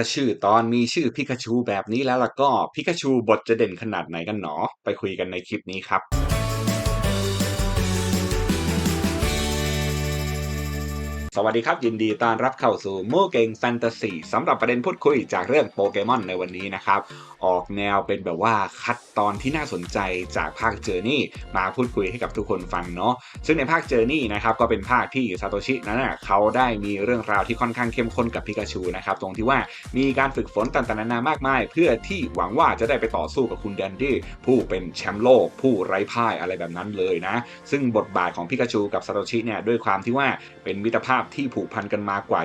ถ้าชื่อตอนมีชื่อพิกาชูแบบนี้แล้วล่ะก็พิกาชูบทจะเด่นขนาดไหนกันหนอ ไปคุยกันในคลิปนี้ครับ สวัสดีครับ ยินดีต้อนรับเข้าสู่มู่เก่งแฟนตาซีสำหรับประเด็นพูดคุยจากเรื่องโปเกมอนในวันนี้นะครับ ออกแนวเป็นแบบว่าคัดตอนที่น่าสนใจจากภาคเจอร์นี่มาพูดคุยให้กับทุกคนฟังเนาะซึ่งในภาคเจอร์นี่นะครับก็เป็นภาคที่ซาโตชินั้นนะเขาได้มีเรื่องราวที่ค่อนข้างเข้มข้นกับพิกาชูนะครับตรงที่ว่ามีการฝึกฝนต่างๆนานามากมาย เพื่อที่หวังว่าจะได้ไปต่อสู้กับคุณแดนดี้ผู้เป็นแชมป์โลก ผู้ไร้พ่ายอะไรแบบนั้นเลยนะ ซึ่งบทบาทของพิกาชูกับซาโตชิเนี่ยด้วยความที่ว่าเป็นมิตรภาพที่ผูกพันกันมากว่า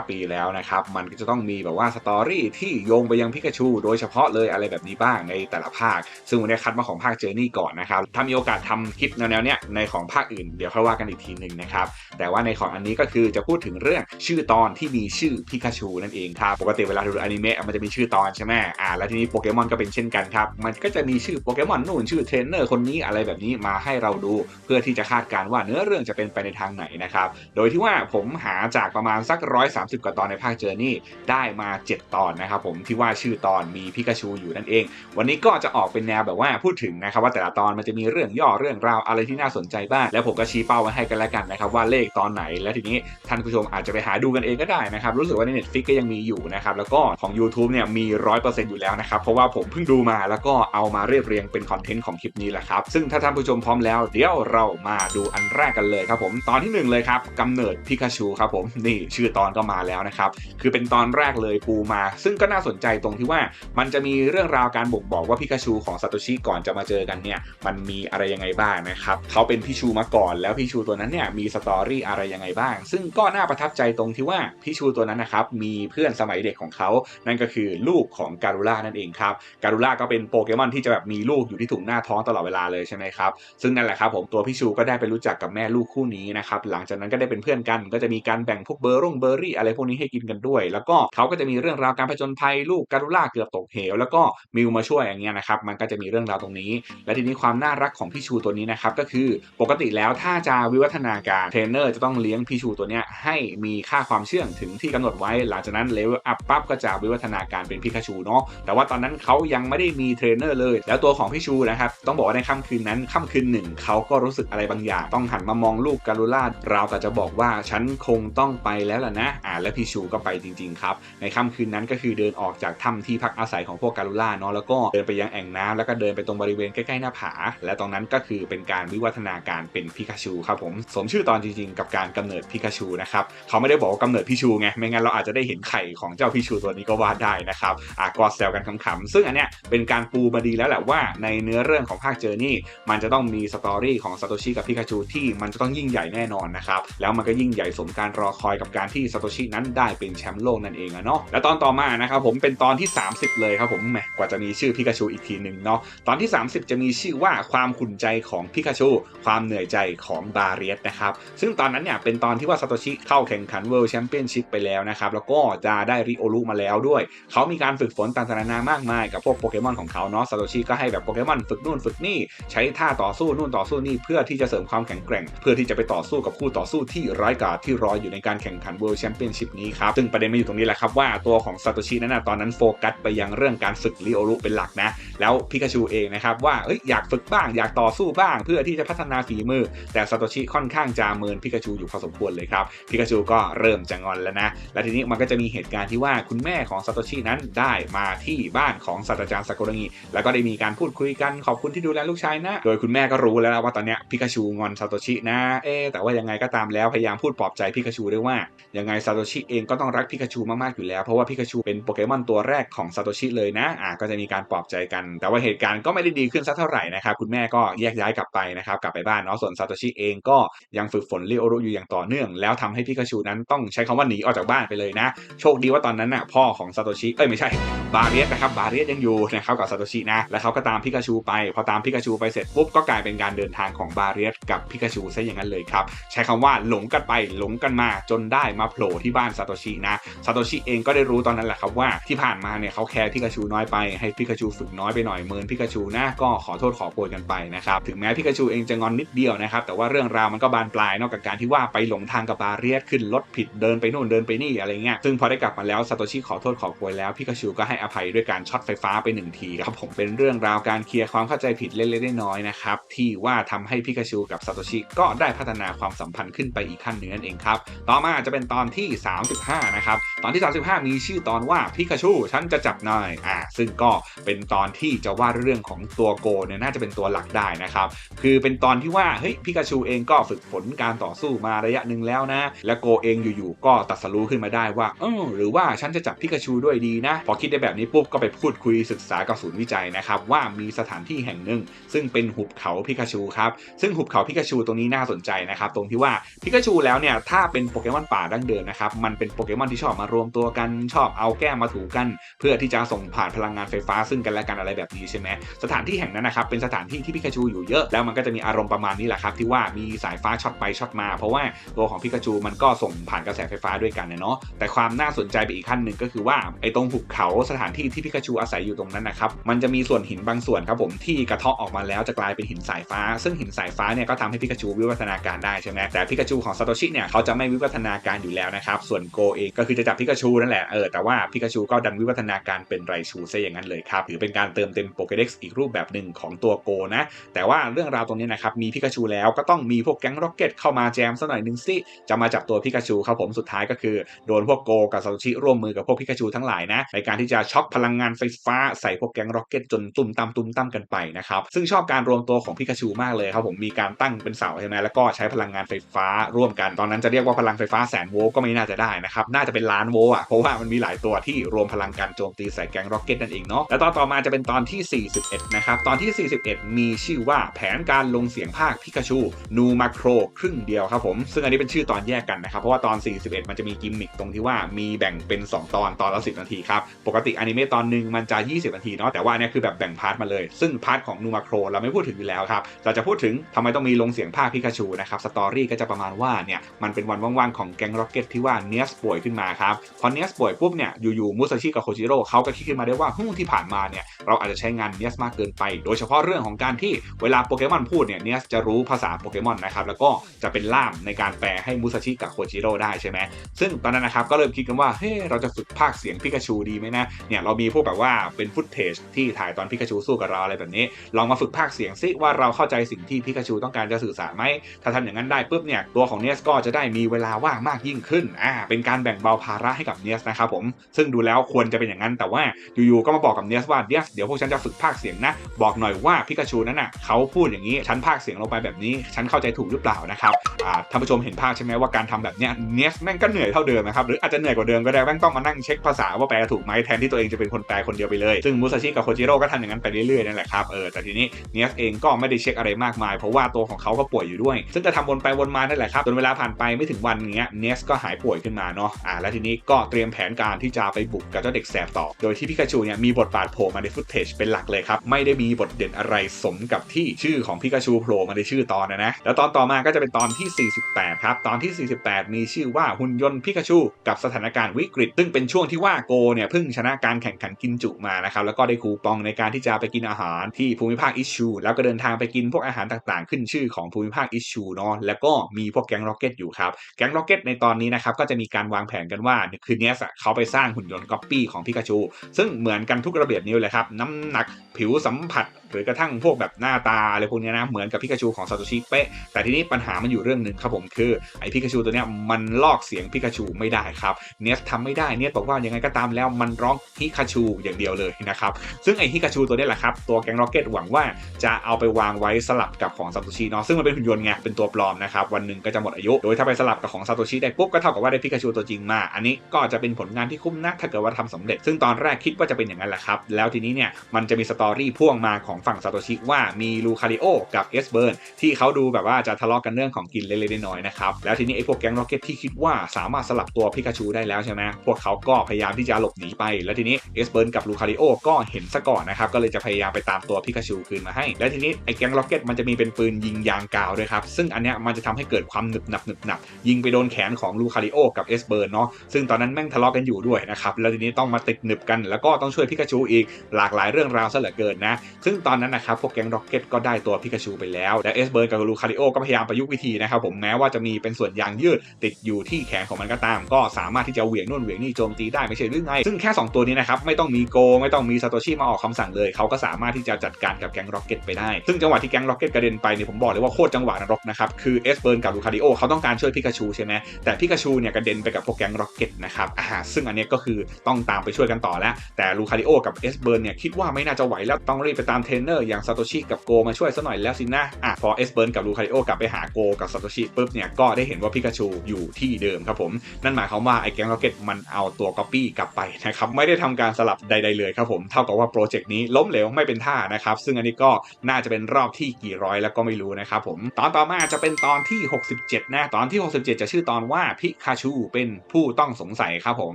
25 ปีแล้วนะครับ มันก็จะต้องมีแบบว่าสตอรี่ที่โยงไปยังพิกาชู โดยเฉพาะเลยอะไรแบบนี้บ้างในแต่ละภาค ซึ่งวันนี้คัดมาของภาคเจอร์นี่ก่อนนะครับ ถ้ามีโอกาสทำคลิปแนวๆเนี้ยในของภาคอื่นเดี๋ยวค่อยว่ากันอีกทีหนึ่งนะครับ แต่ว่าในของอันนี้ก็คือจะพูดถึงเรื่องชื่อตอนที่มีชื่อพิกาชูนั่นเองครับ ปกติเวลาดูอนิเมะมันจะมีชื่อตอนใช่ไหมอ่า แล้วทีนี้โปเกมอนก็เป็นเช่นกันครับ มันก็จะมีชื่อโปเกมอนนู่นชื่อเทรนเนอร์คนนี้อะไรแบบนี้มาให้เราดู เพื่อที่จะคาดการณ์ว่าเนื้อเรื่องจะเป็นไปในทางไหนนะครับ โดยที่ว่าผมหาจากประมาณสัก 130 กว่าตอนในภาคเจอร์นี่ได้มา 7 ตอนนะครับผมที่ว่าชื่อตอนมีพิกาชูอยู่นั่นเอง วันนี้ก็จะออกเป็นแนวแบบว่าพูดถึงนะครับว่าแต่ละตอนมันจะมีเรื่องย่อเรื่องราวอะไรที่น่าสนใจบ้างแล้วผมก็ชี้เป้าไว้ให้กันแล้วกันนะครับว่าเลขตอนไหน แล้วทีนี้ท่านผู้ชมอาจจะไปหาดูกันเองก็ได้นะครับรู้สึกว่าใน Netflix ก็ยังมีอยู่นะครับแล้วก็ของ YouTube เนี่ยมี 100%อยู่แล้วนะครับเพราะว่าผมเพิ่งดูมาแล้วก็เอามาเรียบเรียงเป็นคอนเทนต์ของคลิปนี้แหละครับซึ่งถ้าท่านผู้ชมพร้อมแล้ว เดี๋ยวเรามาดูอันแรกกันเลยครับผมตอนที่หนึ่งเลยครับกำเนิดพิกาชูครับผมนี่ชื่อตอนก็มาแล้วนะครับคือเป็นตอนแรกเลยปูมา ซึ่งก็น่าสนใจตรงที่ว่ามันจะมีเรื่องราวการบ่งบอกว่าพิกาชูของซาโตชิก่อนจะมาเจอกันเนี่ยมันมีอะไรยังไงบ้างนะครับเขาเป็นพิชูมาก่อนแล้วพิชูตัวนั้นเนี่ยมีสตอรี่อะไรยังไงบ้าง ซึ่งก็น่าประทับใจตรงที่ว่าพิชูตัวนั้นนะครับมีเพื่อนสมัยเด็กของเขา นั่นก็คือลูกของการูล่านั่นเองครับการูล่าก็เป็นโปเกมอนที่จะแบบมีลูกอยู่ที่ถุงหน้าท้องตลอดเวลาเลยใช่ไหมครับซึ่งนั่นแหละครับผมตัวพิชูก็ได้ไปรู้จักกับแม่ลูกคู่นี้นะครับหลังจากนั้นก็ได้เป็นเพื่อนกันก็จะมีการแบ่งพวกเบอร์ร่งเบอร์รี่อะไรพวกนี้ให้กินกันด้วย แล้วก็เขาก็จะมีเรื่องราวการผจญภัยลูกการูล่าเกือบตกเหว แล้วก็มิวมาช่วยอย่างเงี้ยนะครับมันก็จะมีเรื่องราวตรงนี้ และทีนี้ความน่ารักของพี่ชูตัวนี้นะครับก็คือปกติแล้วถ้าจะวิวัฒนาการเทรนเนอร์จะต้องเลี้ยงพี่ชูตัวเนี้ยให้มีค่าความเชื่องถึงที่กำหนดไว้ หลังจากนั้นเลเวลอัพปั๊บก็จะวิวัฒนาการเป็นพิกาชูเนาะแต่ว่าตอนนั้นเขายังไม่ได้มีเทรนเนอร์เลย แล้วตัวของพี่ชูนะครับต้องบอกว่าในค่ำคืนนั้นค่ำคืนหนึ่งเขาก็รู้สึกอะไรบางอย่าง ต้องหันมามองลูกการูล่าราวแต่จะบอกว่าฉันคงต้องไปแล้วล่ะนะอ่าและพี่ชูก็ไปจริงๆครับ ในค่ำคืนนั้นก็คือเดินออกจากถ้ำที่พักอาศัยของพวกการูล่าเนาะแล้วก็เดินไปยังแอ่งน้ำแล้วก็เดินไปตรงบริเวณใกล้ๆหน้าผา และตรงนั้นก็คือเป็นการวิวัฒนาการเป็นพิกาชูครับผมสมชื่อตอนจริงๆ กับการกำเนิดพิกาชูนะครับเขาไม่ได้บอกว่ากำเนิดพิชูไงไม่งั้นเราอาจจะได้เห็นไข่ของเจ้าพิชูตัวนี้ก็ว่าได้นะครับอะก็แซวกันขำๆซึ่งอันเนี้ยเป็นการปูมาดีแล้วแหละว่าในเนื้อเรื่องของภาคเจอร์นี่มันจะต้องมีสตอรี่ของซาโตชิกับพิกาชูที่มันจะต้องยิ่งใหญ่แน่นอนนะครับแล้วมันก็ยิ่งใหญ่สมการรอคอยกับการที่ซาโตชินั้นได้เป็นแชมป์โลกนั่นเองอะเนาะแล้วตอนต่อมานะครับผมเป็นตอนที่ 30 เลยครับผมแหมกว่าจะมีชื่อพิกาชูอีกทีหนึ่งเนาะตอนที่ 30 จะมีชื่อว่าความขุ่นใจของพิกาชู ความเหนื่อยใจของบาเรียสนะครับซึ่งตอนนั้นเนี่ยเป็นตอนที่ว่าซาโตชิเข้าแข่งขันเวิลด์แชมเปี้ยนชิพไปแล้วนะครับแล้วก็จะได้ริโอรุมาแล้วด้วย เขามีการฝึกฝนต่างๆนานามากมายกับพวกโปเกมอนของเขาเนาะซาโตชิก็ให้แบบโปเกมอนฝึกนู่นฝึกนี่ใช้ท่าต่อสู้นู่นต่อสู้นี่เพื่อที่จะเสริมความแข็งแกร่ง เพื่อที่จะไปต่อสู้กับคู่ต่อสู้ที่ร้ายกาจที่รออยู่ในการแข่งขันเวิลด์แชมเปี้ยนชิพนี้ครับ ซึ่งประเด็นมาอยู่ตรงนี้แหละครับว่าตัวของซาโตชินั้นตอนนั้นโฟกัสไปยังเรื่องการฝึกริโอรุเป็นหลักนะ แล้วพิกาชูเองนะครับว่าเอ้ยอยากฝึกบ้างอยากต่อสู้บ้าง เพื่อที่จะพัฒนาฝีมือ แต่ซาโตชิค่อนข้างจะเมินพิกาชูอยู่พอสมควรเลยครับพิกาชูก็เริ่มจะงอนแล้วนะ และทีนี้มันก็จะมีเหตุการณ์ที่ว่าคุณแม่ของซาโตชินั้นได้มาที่บ้านของศาสตราจารย์ซากุระงิแล้วก็ได้มีการพูดคุยกันขอบคุณที่ดูแลลูกชายนะ โดยคุณแม่ก็รู้แล้วว่าตอนนี้พิกาชูงอนซาโตชินะ เอ๊แต่ว่ายังไงก็ตามแล้วพยายามพูดปลอบใจพิกาชูด้วยว่ายังไงซาโตชิเองก็ต้องรักพิกาชูมากๆอยู่แล้ว เพราะว่าพิกาชูเป็นโปเกมอนตัวแรกของซาโตชิเลยนะอ่าก็จะมีการปลอบใจกัน แต่ว่าเหตุการณ์ก็ไม่ได้ดีขึ้นสักเท่าไหร่นะครับคุณแม่ก็แยกย้ายกลับไปนะครับกลับไปบ้านเนาะส่วนซาโตชิเองก็ยังฝึกฝนเริโอรุอยู่อย่างต่อเนื่อง แล้วทำให้พิกาชูนั้นต้องใช้คำว่าหนีออกจากบ้านไปเลยนะ โชคดีว่าตอนนั้นน่ะพ่อของซาโตชิเอ้ยไม่ใช่บาเรียสนะครับบาเรียสยังอยู่นะครับกับซาโตชินะแล้วเขาก็ตามพิกาชูไป พอตามพิกาชูไปเสร็จปุ๊บก็กลายเป็นการเดินทางของบาเรียสกับพิกาชูซะอย่างนั้นเลยครับใช้คำว่าหลงกันไปหลงกันมาจนได้มาโผล่ที่บ้านซาโตชินะซาโตชิเองก็ได้รู้ตอนนั้นแหละครับว่าที่ผ่านมาเนี่ยเขาแคร์พิกาชูน้อยไปให้พิกาชูฝึกน้อยไปหน่อยเมินพิกาชูนะก็ขอโทษขอโพยกันไปนะครับถึงแม้พิกาชูเองจะงอนนิดเดียวนะครับแต่ว่าเรื่องราวมันก็บานปลายนอกจากการที่ว่าไปหลงทางกับบาเรียสขึ้นรถผิดเดินไปนู่นเดินไปนี่อะไรเงี้ยซึ่งพอได้กลับมาแล้วซาโตชิขอโทษขอโพยแล้วพิกาชูก็ให้อภัยด้วยการช็อตไฟฟ้าไปหนึ่งทีครับผมเป็นเรื่องราวการเคลียร์ความเข้าใจผิดเล็กๆน้อยๆนะครับที่ว่าทำให้พิกาชูกับซาโตชิก็ได้พัฒนาความสัมพันธ์ขึ้นไปอีกขั้นหนึ่งนั่นเองครับ ต่อมาจะเป็นตอนที่ 35 นะครับ ตอนที่ 35 มีชื่อตอนว่าพิกาชูฉันจะจับนายอ่าซึ่งก็เป็นตอนที่จะว่าเรื่องของตัวโกเนี่ยน่าจะเป็นตัวหลักได้นะครับ คือเป็นตอนที่ว่าเฮ้ยพิกาชูเองก็ฝึกฝนการต่อสู้มาระยะหนึ่งแล้วนะ และโกเองอยู่ๆก็ตัดสรู้ขึ้นมาได้ว่าเออหรือว่าฉันจะจับพิกาชูด้วยดีนะ พอคิดได้แบบนี้ปุ๊บก็ไปพูดคุยศึกษากับศูนย์วิจัยนะครับว่ามีสถานที่แห่งหนึ่ง ซึ่งเป็นหุบเขาพิกาชูครับซึ่งหุบเขาพิกาชูตรงนี้น่าสนใจนะครับตรงที่ว่าพิกาชูแล้วเนี่ยถ้าเป็นโปเกมอนป่าดั้งเดิมนะครับมันเป็นโปเกมอนที่ชอบมารวมตัวกันชอบเอาแก้มมาถูกัน เพื่อที่จะส่งผ่านพลังงานไฟฟ้าซึ่งกันและกันอะไรแบบนี้ใช่ไหมสถานที่แห่งนั้นนะครับเป็นสถานที่ที่พิกาชูอยู่เยอะแล้วมันก็จะมีอารมณ์ประมาณนี้แหละครับที่ว่ามีสายฟ้าช็อตไปช็อตมา เพราะว่าตัวของพิกาชูมันก็ส่งผ่านกระแสไฟฟ้าด้วยกันเนาะแต่ความน่าสนใจไปอีกขั้นหนึ่งก็คือว่าไอ้ตรงหุบเขาสถานที่ที่พิกาชูอาศัยอยู่ตรงนั้นนะครับมันจะมีส่วนหินบางส่วนครับผมที่กระเทาะออกมาแล้วจะกลายเป็นหินสายฟ้า ซึ่งหินสายฟ้าเนี่ยก็ทำให้พิกาชูวิวัฒนาการได้ใช่ไหมแต่พิกาชูของซาโตชิเนี่ยเขาจะไม่วิวัฒนาการอยู่แล้วนะครับ ส่วนโกเองก็คือจะจับพิกาชูนั่นแหละเออแต่ว่าพิกาชูก็ดันวิวัฒนาการเป็นไรชูซะอย่างนั้นเลยครับถือเป็นการเติมเต็มโปเกเด็กซ์อีกรูปแบบหนึ่งของตัวโกนะแต่ว่าเรื่องราวตรงนี้นะครับมีพิกาชูแล้วก็ต้องมีพวกแก๊งร็อกเก็ตเข้ามาแจมสักหน่อยนึงสิจะมาจับตัวพิกาชูครับผมสุดท้ายก็คือโดนพวกโกกับซาโตชิร่วมมือกับพวกพิกาชูทั้งหลายนะในการที่จะช็อคพลังงานไฟฟ้าใส่พวกแก๊งร็อกเก็ตจนตุ่มตามตุ่มตามกันไปนะครับซึ่งชอบการรวมตัวของพิกาชูมากเลยครับผมมีการตั้งเป็นเสาใช่ไหมแล้วก็ใช้พลังงานไฟฟ้าร่วมกันตอนนั้นจะเรียกว่าพลังไฟฟ้าแสนโวลต์ก็ไม่น่าจะได้นะครับ น่าจะเป็นล้านโวลต์อะ เพราะว่ามันมีหลายตัวที่รวมพลังการโจมตีใส่แกงร็อกเก็ตนั่นเองเนาะ แล้วตอนต่อมาจะเป็นตอนที่ 41 นะครับ ตอนที่ 41 มีชื่อว่าแผนการลงเสียงภาคพิกาชู นูมาโครครึ่งเดียวครับผม ซึ่งอันนี้เป็นชื่อตอนแยกกันนะครับ เพราะว่าตอน 41 มันจะมีกิมมิคตรงที่ว่ามีแบ่งเป็น 2 ตอน ตอนละ 10 นาทีครับ ปกติอนิเมะตอนหนึ่งมันจะ 20 นาทีเนาะ แต่ว่าเนี่ยคือแบบแบ่งพาร์ทมาเลย ซึ่งพาร์ทของนูมาโครเราไม่พูดถึงอยู่แล้วครับเราจะพูดถึงทำไมต้องมีลงเสียงภาคพิกาชูนะครับสตอรี่ก็จะประมาณว่าเนี่ยมันเป็นวันว่างๆของแก๊งร็อกเก็ตที่ว่าเนียสป่วยขึ้นมาครับพอเนียสป่วยปุ๊บเนี่ยอยู่ๆมุซาชิกับโคจิโร่เขาก็คิดขึ้นมาได้ว่าฮึ่มที่ผ่านมาเนี่ยเราอาจจะใช้งานเนียสมากเกินไป โดยเฉพาะเรื่องของการที่เวลาโปเกมอนพูดเนี่ยเนียสจะรู้ภาษาโปเกมอนนะครับแล้วก็จะเป็นล่ามในการแปลให้มุซาชิกับโคจิโร่ได้ใช่ไหมซึ่งตอนนั้นนะครับก็เริ่มคิดกันว่าเฮ้เราจะฝึกภาคเสียงพิกาชูดีไหมนะเนี่ยเรามีพวกแบบว่าเป็นฟุตเทจที่ถ่ายตอนพิกาชูสู้กับเราอะไรแบบนี้ ลองมาฝึกภาคเสียงซิว่าเราเข้าใจสิ่งที่พิกาชูต้องการจะสื่อสารไหมถ้าทำอย่างนั้นได้ปุ๊บเนี่ยตัวของเนสก็จะได้มีเวลาว่างมากยิ่งขึ้นอ่าเป็นการแบ่งเบาภาระให้กับเนียสนะครับผมซึ่งดูแล้วควรจะเป็นอย่างนั้น แต่ว่าอยู่ๆก็มาบอกกับเนียสว่าเนียสเดี๋ยวพวกฉันจะฝึกภาคเสียงนะบอกหน่อยว่าพิกาชูนั้นน่ะเขาพูดอย่างนี้ฉันภาคเสียงลงไปแบบนี้ ฉันเข้าใจถูกหรือเปล่านะครับอ่าท่านผู้ชมเห็นภาพใช่ไหมว่าการทำแบบเนี้ยเนียสแม่งก็เหนื่อยเท่าเดิมนะครับหรืออาจจะเหนื่อยกว่าเดิมก็ได้แม่งต้องมานั่งเช็คภาษาว่าแปลถูกไหมแทนที่ตัวเองจะเป็นคนแปลคนเดียวไปเลยซึ่งมุซาชิกับโคจิโร่ก็ทำอย่างนั้นไปเรื่อยๆนั่นแหละครับเออแต่ทีนี้เนียสเองก็ไม่ได้เช็คอะไรมากมาย เพราะว่าตัวของเขาก็ป่วยอยู่ด้วย ซึ่งจะทำวนไปวนมานั่นแหละครับจนเวลาผ่านไปไม่ถึงวันเงี้ยเนสก็หายป่วยขึ้นมาเนาะอ่าแล้วทีนี้ก็เตรียมแผนการที่จะไปบุกกับเจ้าเด็กแสบต่อ โดยที่พิกาชูเนี่ยมีบทบาทโผล่มาในฟุตเทจเป็นหลักเลยครับ ไม่ได้มีบทเด่นอะไรสมกับที่ชื่อของพิกาชูโผล่มาในชื่อตอนนะนะ แล้วตอนต่อมาก็จะเป็นตอนที่ 48 ครับ ตอนที่ 48 มีชื่อว่าหุ่นยนต์พิกาชูกับสถานการณ์วิกฤต ซึ่งเป็นช่วงที่ว่าโกเนี่ยเพิ่งชนะการแข่งขันกินจุมานะครับ แล้วก็ได้คูปองในการที่จะไปกินอาหารที่ภูมิภาคอิชชูแล้วก็เดินทางไปกินพวกอาหารต่างๆ ขึ้นชื่อของภูมิภาคอิชชูเนาะ แล้วก็มีพวกแก๊งร็อกเก็ตอยู่ครับ แก๊งร็อกเก็ตในตอนนี้นะครับก็จะมีการวางแผนกันว่าคือเนสเขาไปสร้างหุ่นยนต์ก๊อปปี้ของพิกาชู ซึ่งเหมือนกันทุกระเบียบนิ้วเลยครับ น้ำหนักผิวสัมผัส หรือกระทั่งพวกแบบหน้าตาอะไรพวกนี้นะเหมือนกับพิกาชูของซาโตชิเป๊ะแต่ทีนี้ปัญหามันอยู่เรื่องหนึ่งครับผมคือไอพิกาชูตัวเนี้ยมันลอกเสียงพิกาชูไม่ได้ครับเนสทำไม่ได้เนสบอกว่ายังไงก็ตามแล้วมันร้องฮิคาชูอย่างเดียวเลยนะครับซึ่งไอฮิคาชูตัวนี้แหละครับตัวแก๊งร็อกเก็ตหวังว่าจะเอาไปวางไว้สลับกับของซาโตชิเนาะซึ่งมันเป็นหุ่นยนต์ไงเป็นตัวปลอมนะครับวันหนึ่งก็จะหมดอายุโดยถ้าไปสลับกับของซาโตชิได้ปุ๊บก็เท่ากับว่าได้พิกาชูตัวจริงมา อันนี้ก็จะเป็นผลงานที่คุ้มนะถ้าเกิดว่าทำสำเร็จ ซึ่งตอนแรกคิดว่าจะเป็นอย่างนั้นแหละครับ แล้วทีนี้เนี่ยมันจะมีสตอรี่พ่วงมาของฝั่งซาโตชิว่ามีลูคาริโอกับเอสเบิร์นที่เขาดูแบบว่าจะทะเลาะกันเรื่องของกินเล็กๆน้อยๆนะครับ แล้วทีนี้ไอ้พวกแก๊งร็อกเก็ตที่คิดว่าสามารถสลับตัวพิกาชูได้แล้วใช่ไหมพวกเขาก็พยายามที่จะหลบหนีไป แล้วทีนี้เอสเบิร์นกับลูคาริโอก็เห็นซะก่อนนะครับก็เลยจะพยายามไปตามตัวพิกาชูคืนมาให้ และทีนี้ไอ้แก๊งล็อกเก็ตมันจะมีเป็นปืนยิงยางกาวด้วยครับซึ่งอันเนี้ยมันจะทำให้เกิดความหนึบหนับหนึบหนับยิงไปโดนแขนของลูคาริโอกับเอสเบิร์นเนาะซึ่งตอนนั้นแม่งทะเลาะกันอยู่ด้วยนะครับแล้วทีนี้ต้องมาติดหนึบกันแล้วก็ต้องช่วยพิกาชูอีกหลากหลายเรื่องราวซะเหลือเกินนะซึ่งตอนนั้นนะครับพวกแก๊งร็อกเก็ตก็ได้ตัวพิกาชูไปแล้วและเอสเบิร์นกับลูคาริโอก็พยายามประยุกต์วิธีนะครับผมแม้ว่าจะมีเป็นส่วนยางยืดติดอยู่ที่แขนของมันก็ตาม ก็สามารถที่จะเหวี่ยงนู่นเหวี่ยงนี่โจมตีได้ไม่ใช่หรือไงซึ่งแค่ 2 ตัวนี้นะครับไม่ต้องมีโกไม่ต้องมีซาโตชิมาออกคำสั่งเลยเขาก็สามารถที่จะจัดการกับแก๊งร็อกเก็ตไปได้ซึ่งจังหวะที่แก๊งร็อกเก็ตกระเด็นไปเนี่ยผมบอกเลยว่าโคตรจังหวะนรกนะครับคือเอสเบิร์นกับลูคาริโอเขาต้องการช่วยพิกาชูใช่ไหมแต่พิกาชูเนี่ยกระเด็นไปกับพวกแก๊งร็อกเก็ตนะครับอ่าซึ่งอันนี้ก็คือต้องตามไปช่วยกันต่อแล้ว แต่ลูคาริโอกับเอสเบิร์นเนี่ยคิดว่าไม่น่าจะไหวแล้วต้องรีบไปตามเทรนเนอร์อย่างซาโตชิกับโกมาช่วยซะหน่อยแล้วสินะอะพอเอสเบิร์นกับลูคาริโอกลับไปหาโกกับซาโตชิปุ๊บเนี่ยก็ได้เห็นว่าพิกาชูอยู่ที่เดิมครับผมนั่นหมายความว่าไอ้แก๊งร็อกเก็ตมันเอาตัวก๊อปปี้กลับไปนะครับไม่ได้ทำการสลับใดๆเลยครับผมเท่ากับว่าโปรเจกต์นี้ล้มเหลวไม่เป็นท่านะครับซึ่งอันนี้ก็น่าจะเป็นรอบที่กี่ร้อยแล้วก็ไม่รู้นะครับผมตอนต่อมาจะเป็นตอนที่ 67นะตอนที่ 67 จะชื่อตอนว่าพิคาชูเป็นผู้ต้องสงสัยครับผม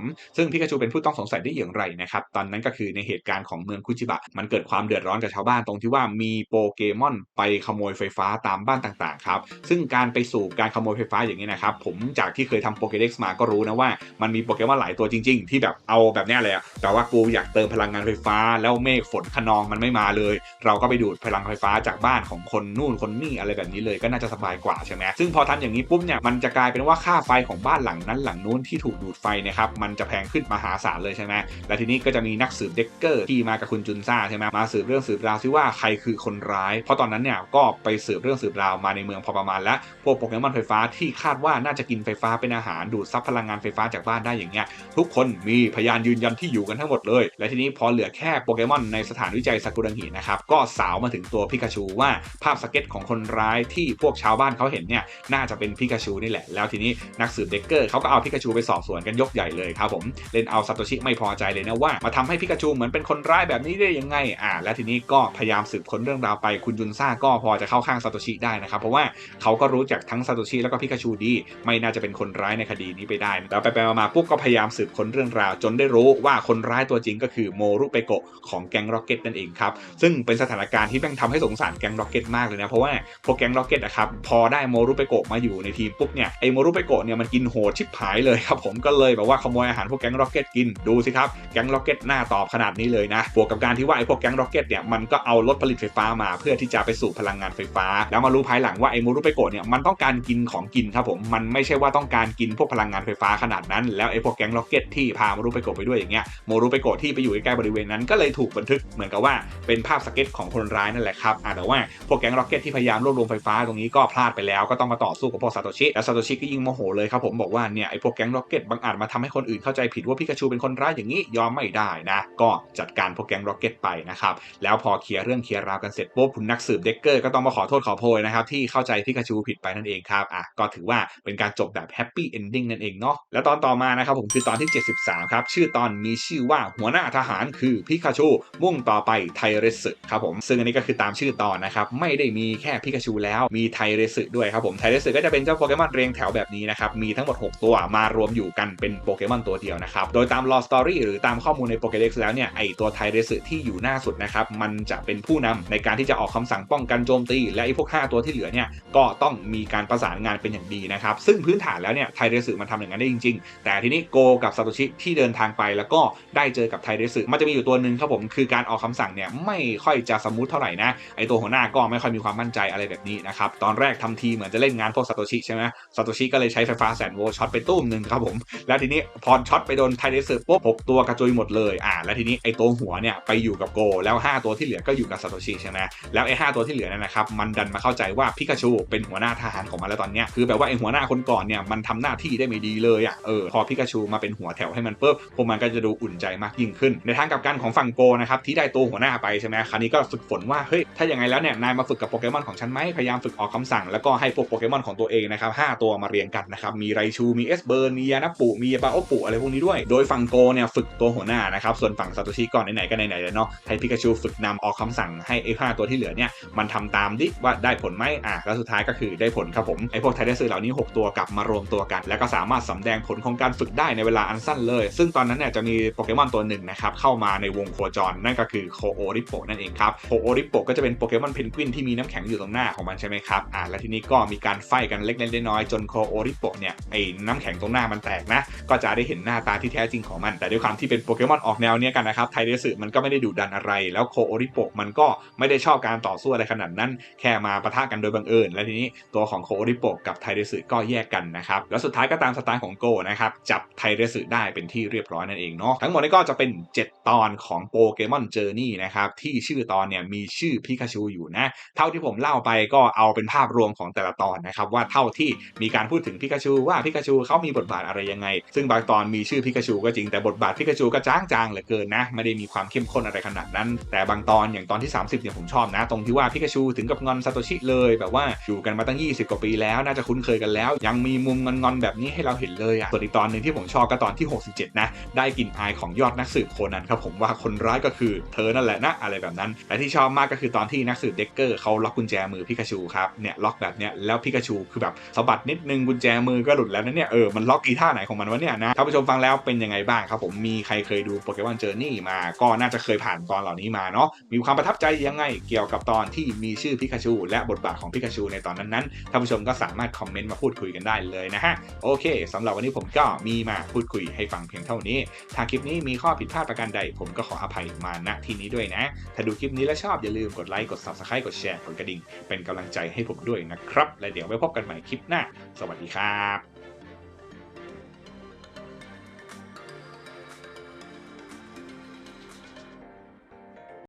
ซึ่งพิกาชูเป็นผู้ต้องสงสัยได้อย่างไรนะครับ ตอนนั้นก็คือในเหตุการณ์ของเมืองคุจิบะ มันเกิดความเดือดร้อนกับชาวบ้านตรงที่ว่ามีโปเกมอนไปขโมยไฟฟ้าตามบ้านต่างๆครับ ซึ่งการไปสู่การขโมยไฟฟ้าอย่างนี้นะครับ ผมจากที่เคยทำโปเกเด็กซ์มาก็รู้นะว่ามันมีโปเกมอนหลายตัวจริง ๆ ที่แบบเอาแบบนี้เลยแต่ว่ากูอยากเติมพลังงานไฟฟ้า แล้วเมฆฝนคะนองมันไม่มาเลย เราก็ไปดูดพลังไฟฟ้าจากบ้านของคนนู่นคนนี่อะไรแบบนี้เลยก็น่าจะสบายกว่าใช่ไหมซึ่งพอทำอย่างนี้ปุ๊บเนี่ยมันจะกลายเป็นว่าค่าไฟของบ้านหลังนั้นหลังนู้นที่ถูกดูดไฟนะครับมันจะแพงขึ้นมหาศาลเลยใช่ไหมและทีนี้ก็จะมีนักสืบเด็กเกอร์ที่มากับคุณจุนซ่าใช่ไหมมาสืบเรื่องสืบราวซิว่าใครคือคนร้าย เพราะตอนนั้นเนี่ยก็ไปสืบเรื่องสืบราวมาในเมืองพอประมาณแล้วพวกโปเกมอนไฟฟ้าที่คาดว่าน่าจะกินไฟฟ้าเป็นอาหารดูดซับพลังงานไฟฟ้าจากบ้านได้อย่างเงี้ยทุกคนมีพยานยืนยันที่อยู่กันทั้งหมดเลย และทีนี้พอเหลือแค่โปเกมอนในสถานวิจัยซากุระหินะครับก็สาวมาถึงตัวพิกาชูว่าภาพสเก็ตของคนร้ายที่พวกชาวบ้านเขาเห็นเนี่ยน่าจะเป็นพิกาชนี่แหละ แล้วทีนี้นักสืบเด็กเกอร์เขาก็เอาพิกาชูไปสอบสวนกันยกใหญ่เลยครับผมเล่นเอาซาโตชิไม่พอใจเลยนะว่ามาทำให้พิกาชูเหมือนเป็นคนร้ายแบบนี้ได้ยังไงอ่าและทีนี้ก็พยายามสืบค้นเรื่องราวไปคุณยุนซ่าก็พอจะเข้าข้างซาโตชิได้นะครับเพราะว่าเขาก็รู้จักทั้งซาโตชิแล้วก็พิกาชูดี ไม่น่าจะเป็นคนร้ายในคดีนี้ไปได้แล้วไปไปมาๆปุ๊บก็พยายามสืบค้นเรื่องราว จนได้รู้ว่าคนร้ายตัวจริงก็คือโมรุเปโกะของแก๊งร็อกเก็ตนั่นเองครับซึ่งเป็นสถานการณ์ที่แม่งทำให้สงสารแก๊งร็อกเก็ตมากเลยนะเพราะว่าพวกแก๊งร็อกเก็ตนะครับพอได้โมรุเปโกะมาอยู่ในทีมปุ๊บเนี่ยไอโมรุเปโกะเนี่ยมันกินโหดชิบหายเลยครับผมก็เลยแบบว่าขโมยอาหารพวกแก๊งร็อกเก็ตกินดูสิครับแก๊งร็อกเก็ตหน้าตอบขนาดนี้เลยนะบวกกับการที่ว่าไอพวกแก๊งร็อกเก็ตเนี่ยมันก็เอารถผลิตไฟฟ้ามา เพื่อที่จะไปสู่พลังงานไฟฟ้า แล้วมารู้ภายหลังว่าไอโมรุเปโกะเนี่ยมันต้องการกินของกินครับผมมันไม่ใช่ว่าต้องการกินพวกพลังงานไฟฟ้าขนาดนั้น แล้วไอพวกแก๊งร็อกเก็ตที่พาโมรุเปโกะไปด้วยอย่างเงี้ยโมรุเปโกะที่ไปอยู่ใกล้ๆบริเวณนั้นก็เลยถูกบันทึกเหมือนกับว่าเป็นภาพสเก็ตของคนร้ายนั่นแหละครับอาแต่ว่าพวกแก๊งร็อกเก็ตที่พยายามรวบรวมไฟฟ้าตรงนี้ก็พลาดไปแล้วก็ต้องมาต่อสู้กับพวกซาโตชิแล้วซาโตชิก็ยิ่งโมโหเลยครับผมบอกว่าเนี่ยไอ้พวกแก๊งร็อกเก็ตบางอาจมาทำให้คนอื่นเข้าใจผิดว่าพิกาชูเป็นคนร้ายอย่างนี้ยอมไม่ได้นะ ก็จัดการพวกแก๊งร็อกเก็ตไปนะครับแล้วพอเคลียร์เรื่องเคลียร์ราวกันเสร็จปุ๊บคุณนักสืบเด็กเกอร์ก็ต้องมาขอโทษขอโพยนะครับที่เข้าใจพิกาชูผิดไปนั่นเองครับอะก็ถือว่าเป็นการจบแบบแฮปปี้เอนดิ้งนั่นเองเนาะแล้วตอนต่อมานะครับผมคือตอนที่ 73 ครับ ชื่อตอนมีชื่อว่าหัวหน้าทหารคือพิกาชูมุ่งต่อไปไทเรสึครับผมซึ่งอันนี้ก็คือตามชื่อตอนนะครับไม่ได้มีแค่พิกาชูแล้วมีไทเรสึด้วยครับผมไทเรสึก็จะเป็นเจ้าโปเกมอนเรียงแถวแบบนี้นะครับ มีทั้งหมด 6 ตัวมารวมอยู่กันเป็นโปเกมอนตัวเดียวนะครับ โดยตามลอสตอรี่หรือตามข้อมูลในโปเกเด็กซ์แล้วเนี่ยไอตัวไทเรสึที่อยู่หน้าสุดนะครับ มันจะเป็นผู้นำในการที่จะออกคำสั่งป้องกันโจมตี และไอพวก 5 ตัวที่เหลือเนี่ยก็ต้องมีการประสานงานเป็นอย่างดีนะครับ ซึ่งพื้นฐานแล้วเนี่ยไทเรสึมันทำอย่างนั้นได้จริง ๆ แต่ทีนี้โกกับซาโตชิที่เดินทางไปแล้วก็ได้เจอกับไทเรสึมันจะมีอยู่ตัวหนึ่งครับผมคือการออกคำสั่งเนี่ยไม่ค่อยจะสมูทเท่าไหร่นะไอตัวหัวหน้าก็ไม่ค่อยมีความมั่นใจอะไรแบบนี้นะครับตอนแรกทำทีเหมือนจะเล่นงานพวกซาโตชิใช่ไหมซาโตชิก็เลยใช้ไฟฟ้าแสนโวลช็อตไปตุ้มหนึ่งครับผม แล้วทีนี้พอช็อตไปโดนไทเรสึปุ๊บหกตัวกระจุยหมดเลยอ่าแล้วทีนี้ไอ้ตัวหัวเนี่ยไปอยู่กับโก แล้ว 5 ตัวที่เหลือก็อยู่กับซาโตชิใช่ไหมแล้วไอห้าตัวที่เหลือนั่นนะครับมันดันมาเข้าใจว่าพิกาชูเป็นหัวหน้าทหารของมันแล้วตอนเนี้ยคือแบบว่าไอ้หัวหน้าคนก่อนเนี่ยมันทำหน้าที่ได้ไม่ดีเลยอะเออพอพิกาชูมาเป็นหัวแถวให้มันปุ๊บพวกมันก็จะดูอุ่นใจมากยิ่งขึ้น ในทางกับกันของฝั่งโกนะครับที่ได้ตัวหัวหน้าไปใช่ไหมคราวนี้ก็ฝึกฝนว่าเฮ้ยถ้าอย่างไงแล้วเนี่ยนายมาฝึกกับโปเกมอนของฉันไหมพยายามฝึกออกคำสั่งแล้วก็ให้พวกโปเกมอนของตัวเองนะครับห้าตัวมาเรียงกันนะครับมีไรชูมีเอสเบิร์นมียานับปุมียาปาโอปุอะไรพวกนี้ด้วย โดยฝั่งโกเนี่ยฝึกตัวหัวหน้านะครับส่วนฝั่งซาโตชิก่อนไหนๆก็ไหนๆแล้วเนาะให้พิกาชูฝึกนำออกคำสั่งให้ไอ้ห้าตัวที่เหลือเนี่ยมันทำตามดิว่าได้ผลไหมอะแล้วสุดท้ายก็คือได้ผลครับผมไอ้พวกไทเดสเหล่านี้ 6 ตัวกลับมารวมตัวกัน แล้วก็สามารถสำแดงผลของการฝึกได้ในเวลาอันสั้นเลย ซึ่งตอนนั้นเนี่ยจะมีโปเกมอนตัวหนึ่งนะครับเข้ามาในวงโคจรนั่นก็คือโคโอริโปนั่นเองครับโคโอริโปก็จะเป็นโปเกมอนเพนกวินที่มีน้ำแข็งอยู่ตรงหน้าของมันใช่ไหมครับอ่าและทีนี้ก็มีการไฟกันเล็กๆน้อยจนโคโอริโปเนี่ยไอ้น้ำแข็งตรงหน้ามันแตกนะ ก็จะได้เห็นหน้าตาที่แท้จริงของมัน แต่ด้วยความที่เป็นโปเกมอนออกแนวเนี้ยกันนะครับไทเดสึมันก็ไม่ได้ดุดันอะไร แล้วโคโอริโปมันก็ไม่ได้ชอบการต่อสู้อะไรขนาดนั้น แค่มาปะทะกันโดยบังเอิญและทีนี้ตัวของโคโอริโปกับไทเดสึก็แยกกันนะครับแล้วสุดท้ายก็ตามสไตล์ของโกนะครับจับไทเดสึได้เป็นที่เรียบร้อยนั่นเองเนาะทั้งหมดนี้ก็จะเป็น 7 ตอนของโปเกมอนเจอร์นี่นะครับที่ชื่อตอนเนี่ยมีชื่อพิกาชูอยู่นะเท่าที่ผมเล่าไปก็เอาเป็นภาพรวมของแต่ละตอนนะครับว่าเท่าที่มีการพูดถึงพิกาชูว่าพิกาชูเขามีบทบาทอะไรยังไง ซึ่งบางตอนมีชื่อพิกาชูก็จริงแต่บทบาทพิกาชูก็จ้างๆเหลือเกินนะไม่ได้มีความเข้มข้นอะไรขนาดนั้น แต่บางตอนอย่างตอนที่ 30เนี่ยผมชอบนะ ตรงที่ว่าพิกาชูถึงกับงอนซาโตชิเลยแบบว่าอยู่กันมาตั้ง 20 กว่าปีแล้วน่าจะคุ้นเคยกันแล้ว ยังมีมุมงอนๆแบบนี้ให้เราเห็นเลยอะส่วนอีกตอนหนึ่งที่ผมชอบก็ตอนที่ 67 นะ ได้กลิ่นอายของยอดนักสืบโคนันครับผมว่าคนร้ายก็คือเธอนั่นแหละนะอะไรแบบนั้นและที่ชอบมากก็คือตอนที่นักสืบเด็กเกอร์เขาล็อกกุญแจมือพิกาชูครับเนี่ยล็อกแบบเนี้ยแล้วพิกาชูคือแบบสะบัดนิดนึงกุญแจมือก็หลุดแล้วนะเนี่ยเออมันล็อกอีท่าไหนของมันวะเนี่ยนะท่านผู้ชมฟังแล้วเป็นยังไงบ้างครับผมมีใครเคยดูโปเกมอนเจอร์นี่มาก็น่าจะเคยผ่านตอนเหล่านี้มาเนาะมีความประทับใจยังไงเกี่ยวกับตอนที่มีชื่อพิกาชูและบทบาทของพิกาชูในตอนนั้นๆท่านผู้ชมก็สามารถคอมเมนต์มาพูดคุยกันได้เลยนะฮะโอเคสำหรับวันนี้ผมก็มีมาพูดคุยให้ฟังเพียงเท่านี้ ถ้าคลิปนี้มีข้อผิดพลาดประการใด ผมก็ขออภัยมาณที่นี้ด้วยนะ ถ้าดูคลิปนี้แล้วชอบอย่าลืมกดไลค์กด subscribe กดแชร์กดกระดิ่งเป็นกำลังใจให้ผมด้วยนะครับและเดี๋ยวไว้พบกันใหม่คลิปหน้า สวัสดีครับ